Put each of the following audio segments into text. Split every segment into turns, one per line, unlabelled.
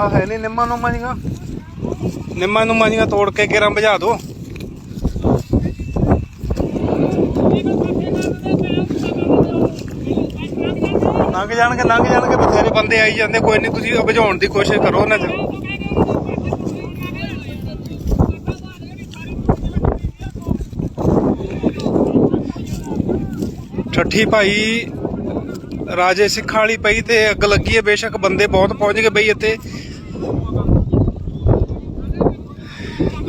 ਆਹ ਹੈ ਨਹੀਂ ਨਿੰਮਾ ਨੂੰ ਜੀਆਂ। ਨਿੰਮਾ ਨੂੰ ਜੀਆਂ ਤੋੜ ਕੇ ਕਿਰਾਂ ਬੁਝਾ ਦੋ। ਲੰਘ ਜਾਣਗੇ ਲੰਘ ਜਾਣਗੇ, ਬਥੇਰੇ ਬੰਦੇ ਆਈ ਜਾਂਦੇ, ਕੋਈ ਨਹੀਂ ਤੁਸੀਂ ਬੁਝਾਉਣ ਦੀ ਕੋਸ਼ਿਸ਼ ਕਰੋ ਉਹਨਾਂ ਠੱਠੀ ਭਾਈ ਰਾਜੇ ਸਿੱਖਾਂ ਵਾਲੀ ਪਈ ਤੇ ਅੱਗ ਲੱਗੀ ਹੈ, ਬੇਸ਼ੱਕ ਬੰਦੇ ਬਹੁਤ ਪਹੁੰਚ ਗਏ ਬਈ ਇੱਥੇ।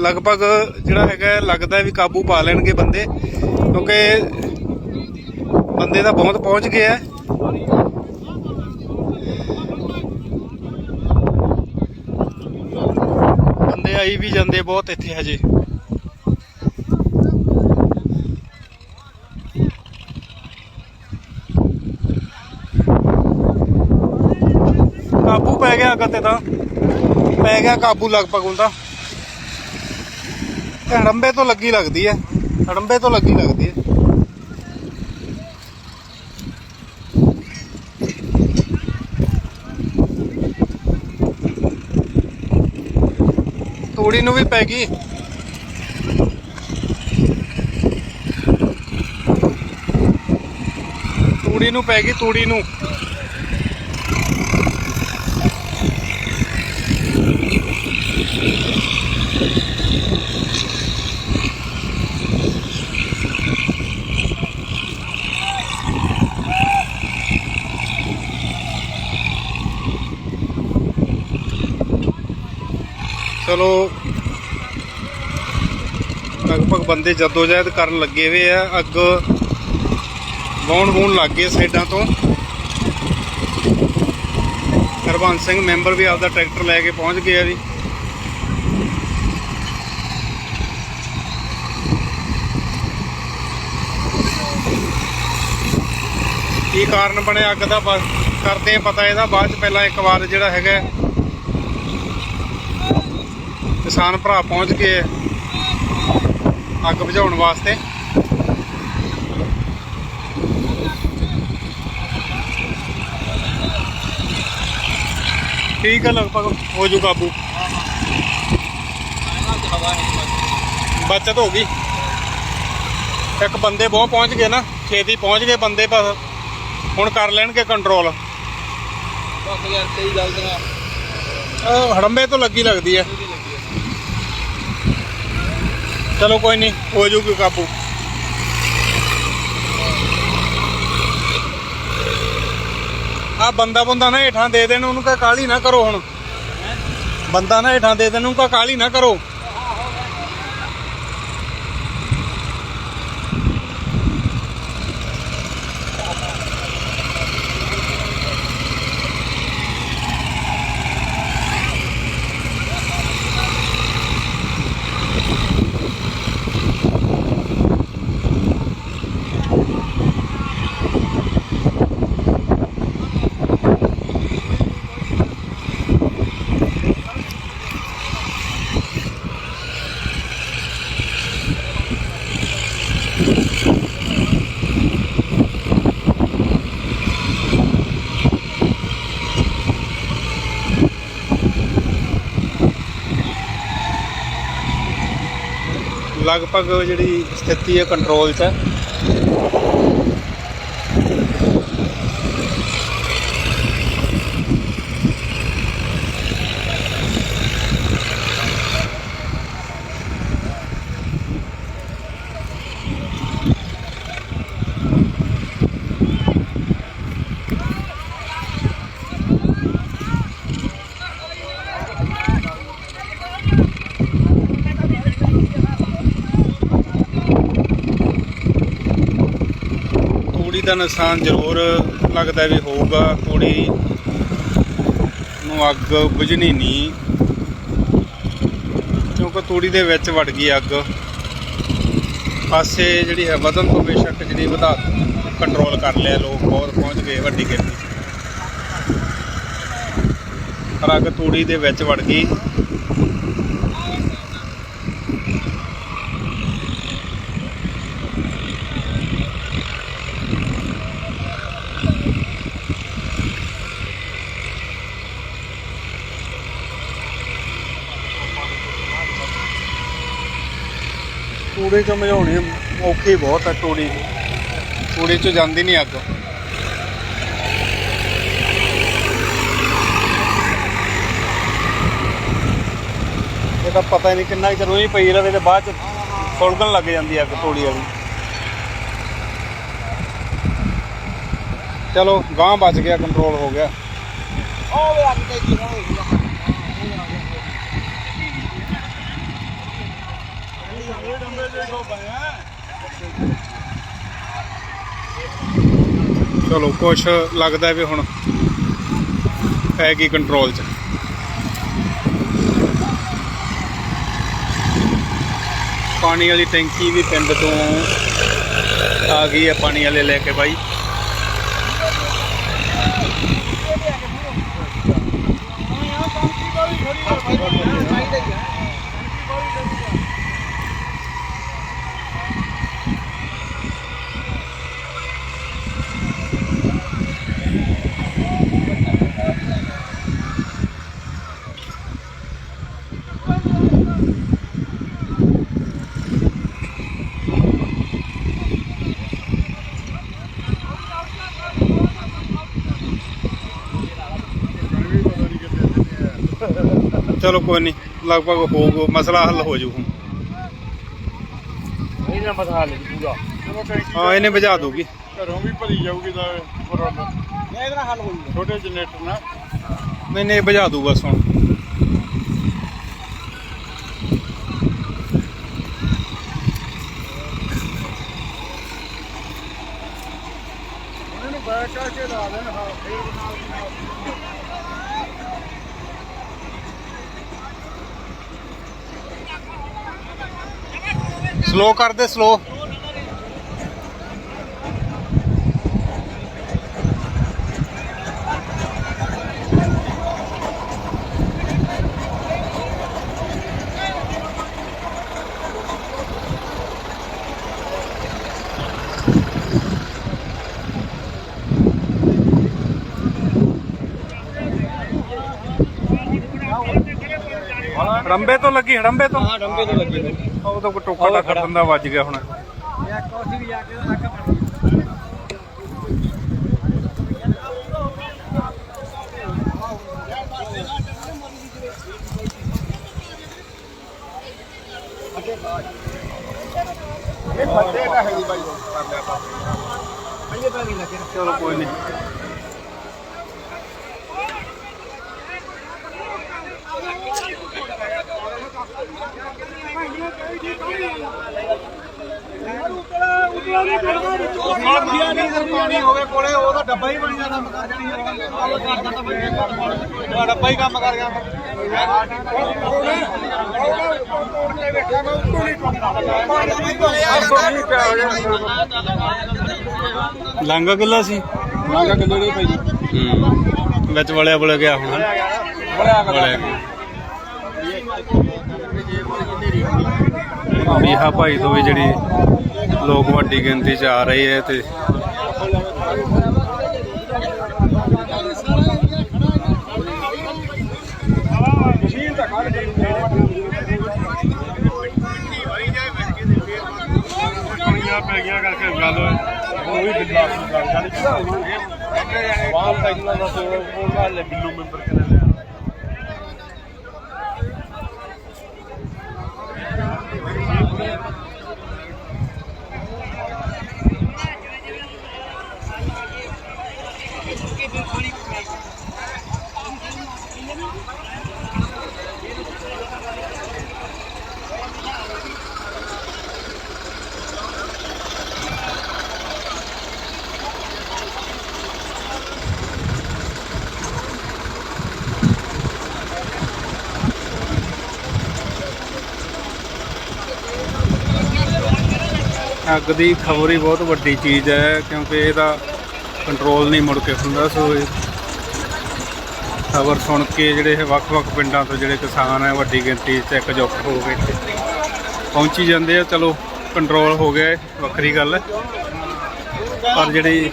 ਲਗਭਗ ਜਿਹੜਾ ਹੈਗਾ ਲੱਗਦਾ ਵੀ ਕਾਬੂ ਪਾ ਲੈਣਗੇ ਬੰਦੇ, ਕਿਉਂਕਿ ਬੰਦੇ ਤਾਂ ਬਹੁਤ ਪਹੁੰਚ ਗਏ ਆ ਬੰਦੇ ਆਈ ਵੀ ਜਾਂਦੇ ਬਹੁਤ ਇੱਥੇ ਹਜੇ। ਕਾਬੂ ਪੈ ਗਿਆ ਅੱਗ ਤੇ ਤਾਂ। ਪੈ ਗਿਆ ਕਾਬੂ ਲਗਭਗ ਹੁੰਦਾ ਹੜੰਬੇ ਤੋਂ ਲੱਗੀ ਲੱਗਦੀ ਹੈ ਹੜੰਬੇ ਤੋਂ ਲੱਗੀ ਲੱਗਦੀ ਹੈ ਤੂੜੀ ਨੂੰ ਵੀ ਪੈ ਗਈ। ਤੂੜੀ ਨੂੰ ਪੈ ਗਈ, ਤੂੜੀ ਨੂੰ। ਚਲੋ, ਲਗਭਗ ਬੰਦੇ ਜਦੋਜਹਿਦ ਕਰਨ ਲੱਗੇ ਹੋਏ ਆ। ਅੱਗ ਵਾਉਣ ਵੂਣ ਲੱਗ ਗਏ ਸਾਈਡਾਂ ਤੋਂ। ਹਰਬੰਸ ਸਿੰਘ ਮੈਂਬਰ ਵੀ ਆਪਦਾ ਟਰੈਕਟਰ ਲੈ ਕੇ ਪਹੁੰਚ ਗਿਆ ਜੀ। ਕੀ ਕਾਰਨ ਬਣਿਆ ਅੱਗ ਦਾ? ਕਰਦੇ ਆ ਪਤਾ ਇਹਦਾ। ਬਾਅਦ ਚ ਪਹਿਲਾਂ ਇੱਕ ਵਾਰ ਜਿਹੜਾ ਹੈਗਾ ਕਿਸਾਨ ਭਰਾ ਪਹੁੰਚ ਗਏ ਅੱਗ ਬੁਝਾਉਣ ਵਾਸਤੇ। ਠੀਕ ਹੈ ਲਗਭਗ ਹੋ ਜੂ ਕਾਬੂ। ਬਚਤ ਹੋ ਗਈ। ਇੱਕ ਬੰਦੇ ਬਹੁਤ ਪਹੁੰਚ ਗਏ ਨਾ ਛੇਤੀ ਪਹੁੰਚ ਗਏ ਬੰਦੇ ਬਸ ਹੁਣ ਕਰ ਲੈਣਗੇ ਕੰਟਰੋਲ
ਬਸ ਯਾਰ ਕਈ ਗਲਤੀਆਂ
ਹੜੰਬੇ ਤੋਂ ਲੱਗੀ ਲੱਗਦੀ ਹੈ। ਚਲੋ ਕੋਈ ਨਹੀਂ, ਹੋ ਜਾਊਗੀ ਕਾਬੂ। ਆ ਬੰਦਾ ਬੰਦਾ ਨਾ ਹੇਠਾਂ ਦੇ ਦੇਣ, ਉਹਨੂੰ ਕਹ ਕਾਲੀ ਨਾ ਕਰੋ ਹੁਣ। ਬੰਦਾ ਨਾ ਹੇਠਾਂ ਦੇ ਦੇਣ, ਉਹਨੂੰ ਕਹ ਕਾਲੀ ਨਾ ਕਰੋ। ਲਗਭਗ ਜਿਹੜੀ ਸਥਿਤੀ ਹੈ ਕੰਟਰੋਲ 'ਚ ਹੈ। ਤੂੜੀ ਦਾ ਨੁਕਸਾਨ ਜ਼ਰੂਰ ਲੱਗਦਾ ਵੀ ਹੋਊਗਾ। ਤੂੜੀ ਨੂੰ ਅੱਗ ਬੁਝਣੀ ਨਹੀਂ। ਕਿਉਂਕਿ ਤੂੜੀ ਦੇ ਵਿੱਚ ਵੜ ਗਈ ਅੱਗ। ਪਾਸੇ ਜਿਹੜੀ ਹੈ ਵਧਨ ਤੋਂ ਬੇਸ਼ੱਕ ਜਿਹੜੀ ਵਧਾ ਕੰਟਰੋਲ ਕਰ ਲਿਆ ਲੋਕ ਬਹੁਤ ਪਹੁੰਚ ਗਏ ਵੱਡੀ ਗਿਣਤੀ 'ਚ। ਪਰ ਅੱਗ ਤੂੜੀ ਦੇ ਵਿੱਚ ਵੜ ਗਈ। ਤੂੜੀ ਚ ਮਝਾਉਣੀ ਔਖੀ ਬਹੁਤ ਹੈ ਤੂੜੀ। ਤੂੜੀ ਚ ਜਾਂਦੀ ਨਹੀਂ ਅੱਗ। ਇਹ ਤਾਂ ਪਤਾ ਹੀ ਨਹੀਂ ਕਿੰਨਾ ਚਿਰ ਹੀ ਪਈ ਰਵੇ ਤੇ ਬਾਅਦ ਚ ਸੁਲਗਣ ਲੱਗ ਜਾਂਦੀ ਹੈ ਅੱਗ ਤੂੜੀ ਵਾਲੀ। ਚਲੋ ਗਾਂ ਬਚ ਗਿਆ ਕੰਟਰੋਲ ਹੋ ਗਿਆ।
ਉਹ ਵੇ ਅੱਗ ਤੇ ਜੀ ਹੋਈ।
ਚਲੋ, ਕੁਛ ਲੱਗਦਾ ਵੀ ਹੁਣ ਪੈ ਗਈ ਕੰਟਰੋਲ 'ਚ। ਪਾਣੀ ਵਾਲੀ ਟੈਂਕੀ ਵੀ ਪਿੰਡ ਤੋਂ ਆ ਗਈ ਹੈ ਪਾਣੀ ਵਾਲੇ ਲੈ ਕੇ ਬਾਈ। ਚਲੋ ਕੋਈ ਨਹੀਂ ਲਗਭਗ ਹੋ ਮਸਲਾ ਹੱਲ ਹੋ ਜੂ ਹੁਣ।
ਇਹਨਾਂ ਮਸਲਾ ਲੈ ਪੂਰਾ
ਹਾਂ ਇਹਨੇ ਬੁਝਾ ਦੂਗੀ
ਘਰੋਂ ਵੀ ਭਰੀ ਜਾਊਗੀ ਤਾਂ ਬਰੋਬਰ।
ਇਹ ਇਹਦਾ ਹੱਲ ਹੋ ਜੂਗਾ
ਛੋਟੇ ਜਨਰੇਟਰ ਨਾਲ।
ਨਹੀਂ ਨਹੀਂ ਇਹ ਬੁਝਾ ਦੂ ਬਸ ਹੁਣ।
ਉਹਨੂੰ ਬੈਕ ਕਰਕੇ ਲਾ ਦੇਣ ਹਾਂ ਫੇਰ ਬਣਾ
ਸਲੋ ਕਰ ਦੇ ਸਲੋ ਰੰਬੇ ਤੋਂ ਲੱਗੀ ਹੜੰਬੇ ਤੋਂ।
ਹਾਂ ਡੰਬੇ ਤੋਂ ਲੱਗੀ।
ਉਹ ਤਾਂ ਕੋਈ ਟੋਕਾ ਟੱਕਰ ਬੰਦਾ ਵੱਜ ਗਿਆ ਹੁਣ।
ਯਾ ਕੋਸੀ ਵੀ ਜਾ ਕੇ ਅੱਗ
ਇਹ ਫੱਟੇ ਤਾਂ ਹੈ ਜੀ ਬਾਈ
ਪਈਏ ਤਾਂ ਨਹੀਂ ਲੱਗੇ
ਚਲੋ ਕੋਈ ਨਹੀਂ।
ਪਾਣੀ ਹੋਵੇ ਕੋਲੇ ਉਹਦਾ ਡੱਬਾ ਹੀ ਬਣ ਜਾਂਦਾ ਮਕਾ ਜਣੀ ਉਹ ਕਰਦਾ ਤਾਂ ਬੰਦੇ ਡੱਬਾ ਹੀ। ਕੰਮ ਕਰ ਗਿਆ
ਲਾਂਗਾ ਕਿੱਲਾ ਸੀ
ਮਾਗਾ ਕਿਲੋ ਦੇ ਭਾਈ
ਹੂੰ ਵਿੱਚ ਵਲਿਆ ਬੁਲਿਆ ਗਿਆ। ਹੁਣ ਵਲਿਆ ਗਿਆ। ਮੀਹਾ ਭਾਈ ਤੋਂ ਵੀ ਜਿਹੜੀ ਲੋਕ ਵੱਡੀ ਗਿਣਤੀ ਚ ਆ ਰਹੇ ਹੈ ਤੇ
ਕੇ ਪੈ ਗਈਆਂ ਕਰਕੇ ਗੱਲ ਉਹ ਵੀ ਬਿੱਲਾ ਗੱਲ ਜਾਨੀ ਪੈਗਨਾ ਦਾ ਸੋ ਉਹ ਗੱਲ ਬਿੱਲੂ ਮੈਂਬਰ
ਅੱਗ ਦੀ ਖਬਰ ਹੀ ਬਹੁਤ ਵੱਡੀ ਚੀਜ਼ ਹੈ, ਕਿਉਂਕਿ ਇਹਦਾ ਕੰਟਰੋਲ ਨਹੀਂ ਮੁੜ ਕੇ ਹੁੰਦਾ, ਸੋ ਇਹ ਖਬਰ ਸੁਣ ਕੇ ਜਿਹੜੇ ਇਹ ਵੱਖ-ਵੱਖ ਪਿੰਡਾਂ ਤੋਂ ਜਿਹੜੇ ਕਿਸਾਨ ਹੈ, ਵੱਡੀ ਗਿਣਤੀ 'ਚ ਇਕਜੁੱਟ ਹੋ ਕੇ ਪਹੁੰਚੀ ਜਾਂਦੇ ਆ, ਚਲੋ ਕੰਟਰੋਲ ਹੋ ਗਿਆ ਵੱਖਰੀ ਗੱਲ ਹੈ। ਪਰ ਜਿਹੜੀ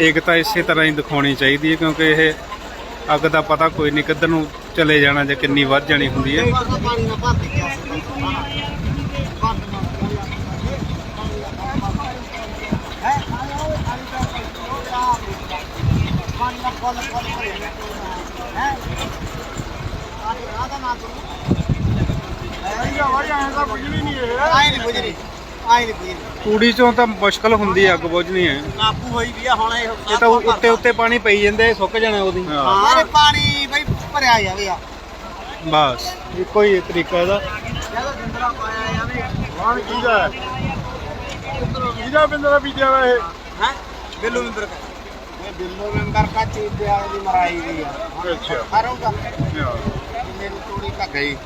ਏਕਤਾ ਇਸੇ ਤਰ੍ਹਾਂ ਹੀ ਦਿਖਾਉਣੀ ਚਾਹੀਦੀ ਹੈ, ਕਿਉਂਕਿ ਇਹ ਅੱਗ ਦਾ ਪਤਾ ਕੋਈ ਨਹੀਂ ਕਿੱਧਰ ਨੂੰ ਚਲੇ ਜਾਣਾ ਜਾਂ ਕਿੰਨੀ ਵੱਧ ਜਾਣੀ ਹੁੰਦੀ ਹੈ
ਪਾਣੀ ਨਾਲ ਭਰ ਕੇ ਗਿਆ ਸੀ ਆਏ ਨਹੀਂ ਬੁਝਰੀ ਆਏ ਨਹੀਂ ਬੁਝਰੀ
ਤੂੜੀ ਚੋਂ ਤਾਂ ਮੁਸ਼ਕਲ ਹੁੰਦੀ ਆ ਅੱਗ ਬੁਝਣੀ ਹੈ।
ਕਾਬੂ ਹੋਈ ਵੀ ਆ ਹੁਣ ਇਹ
ਇਹ ਤਾਂ ਉੱਤੇ ਉੱਤੇ ਪਾਣੀ ਪਈ ਜਾਂਦੇ ਸੁੱਕ ਜਾਣਾ ਉਹਦੀ।
ਹਾਂ। ਇਹ ਪਾਣੀ ਬਈ ਭਰਿਆ ਜਾਵੇ ਆ
ਬਸ ਇੱਕੋ ਹੀ ਤਰੀਕਾ ਇਹਦਾ।
ਜਦੋਂ ਜਿੰਦਰਾ ਪਾਇਆ ਜਾਵੇ
ਵਾਣ ਕਿਹਦਾ ਹੈ? ਕਿਹਦਾ ਬਿੰਦਰਾ ਬੀਜਿਆ ਵਾ ਇਹ?
ਹੈ? ਬਿੱਲੂ ਮਿੰਦਰ ਕਾ ਇਹ ਬਿੱਲੂ ਮਿੰਦਰ ਕਾ ਚੀਜ਼ ਦੇ ਆਲੇ ਦੀ ਮਰਾਈ ਗਈ ਆ।
ਅੱਛਾ।
ਕਰੂੰਗਾ। ਮੇਰੀ ਤੋੜੀ ਕਾ ਗਈ।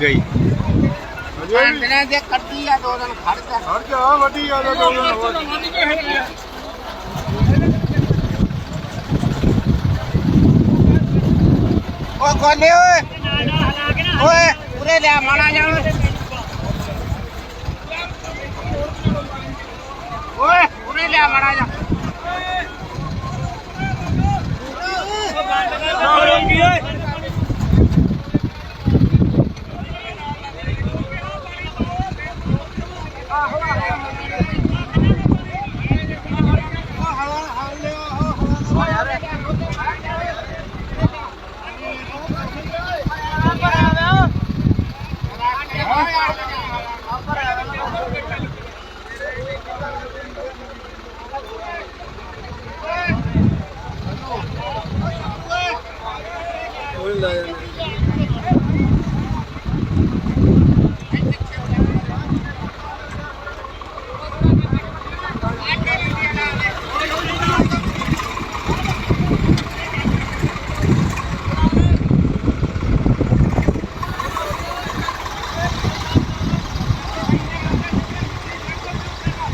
ਗਈ।
ਦਿਨਾਂ ਦੇ ਕੱਢੀ ਆ ਦੋ ਦਿਨ ਖੜ ਜਾ।
ਹਰ ਜਾ ਵੱਡੀ ਆ ਦੋ ਦਿਨ ਹੋਰ
ਓ ਗੋਲੇ ਓਏ। ਓਏ ਉਰੇ ਲਿਆ ਮਾਣਾ ਜਾ ਓਏ। ਉਰੇ ਲਿਆ ਮਾਣਾ ਜਾ ਨਾ ਰੋਕੀਏ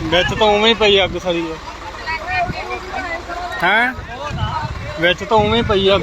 ਵਿੱਚ ਤਾਂ ਉਵੇਂ ਹੀ ਪਈ ਅੱਗ ਸਾਰੀ। ਹੈ? ਵਿੱਚ ਤਾਂ ਉਵੇਂ ਹੀ ਪਈ ਅੱਗ।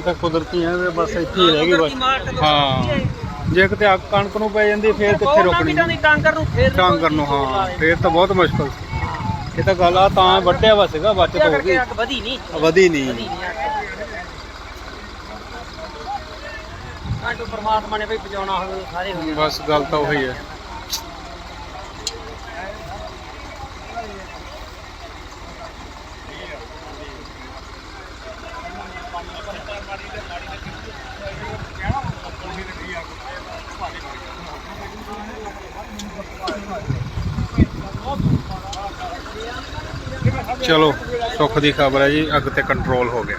ਕੁਦਰਤੀ ਹੈ ਇਹ ਬਸ ਇੱਥੇ ਹੀ ਰਹਿ ਗਈ ਬਸ। ਹਾਂ। ਜੇ ਕਿਤੇ ਅੱਗ ਕਣਕ ਨੂੰ ਪੈ ਜਾਂਦੀ ਫੇਰ ਕਿੱਥੇ ਰੋਕਣੀ?
ਟਾਂਕਰ ਨੂੰ ਫੇਰ
ਟਾਂਗਰ ਨੂੰ ਹਾਂ ਫੇਰ ਤਾਂ ਬਹੁਤ ਮੁਸ਼ਕਲ ਇਹ ਤਾਂ ਗੱਲ ਆ ਤਾਂ ਵੱਡਿਆ ਵਾ ਸੀਗਾ ਬਚਤ ਹੋ ਗਈ
ਵਧੀ ਨਹੀਂ
ਵਧੀ ਨਹੀਂ
ਤਾਂ ਪਰਮਾਤਮਾ ਨੇ ਭਈ ਬਚਾਉਣਾ ਹੋਵੇ ਸਾਰੇ ਹੋ
ਬਸ ਗੱਲ ਤਾਂ ਉਹੀ ਹੈ।
ਚਲੋ ਸੁੱਖ ਦੀ ਖਬਰ ਹੈ ਜੀ ਅੱਗ ਤੇ ਕੰਟਰੋਲ ਹੋ ਗਿਆ।